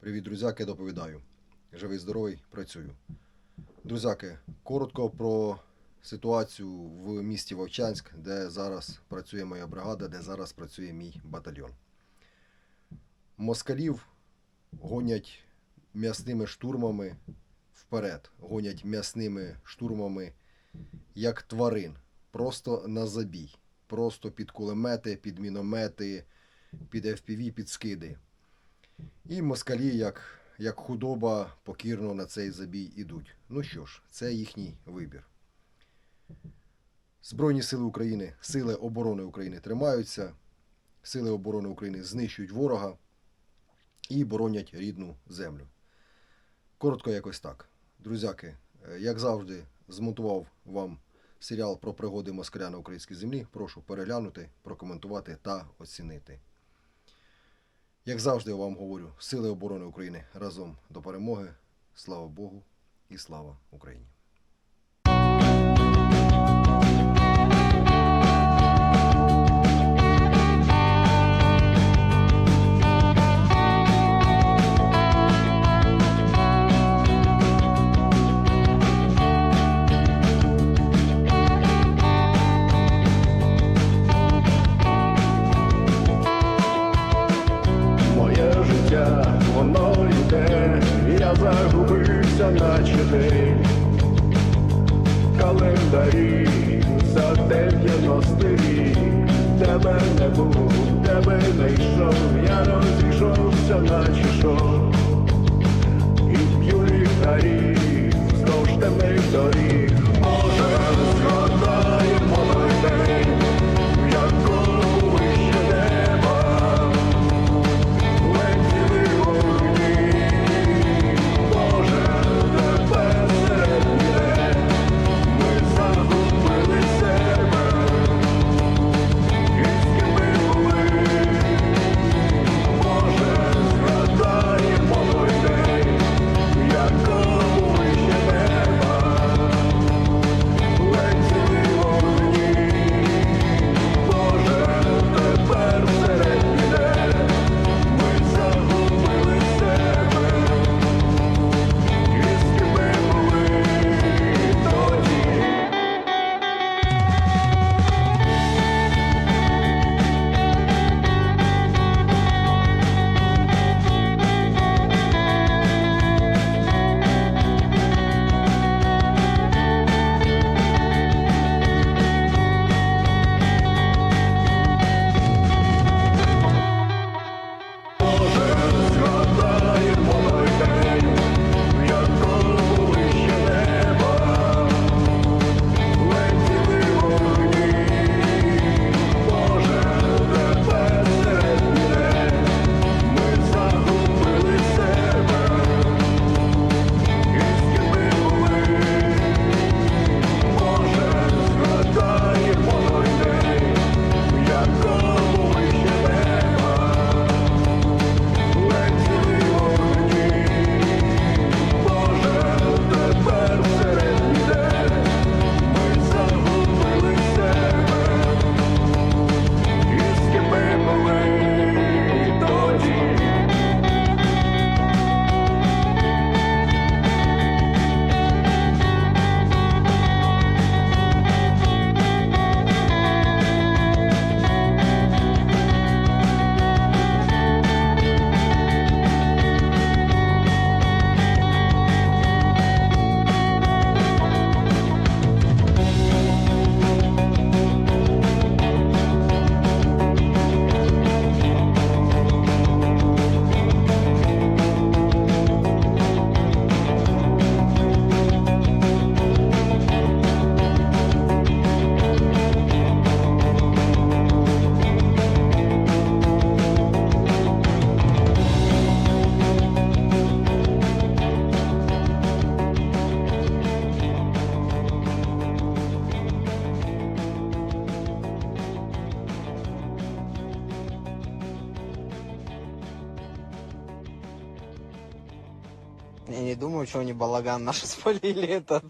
Привіт, друзяки, доповідаю. Живий, здоровий, працюю. Друзяки, коротко про ситуацію в місті Вовчанськ, де зараз працює моя бригада, де зараз працює мій батальйон. Москалів гонять м'ясними штурмами вперед, гонять м'ясними штурмами як тварин, просто на забій, просто під кулемети, під міномети, під FPV, під скиди. І москалі, як, як худоба, покірно на цей забій ідуть. Ну що ж, це їхній вибір. Збройні сили України, сили оборони України тримаються, сили оборони України знищують ворога і боронять рідну землю. Коротко якось так. Друзяки, е, як завжди, змонтував вам серіал про пригоди москаля на українській землі. Прошу переглянути, прокоментувати та оцінити. Як завжди, я вам говорю, Сили оборони України разом до перемоги. Слава Богу і слава Україні! Загубився, наче день. Календарі за дев'яностий рік, тебе не було, Я не думаю, что они балаган наш спалили этот.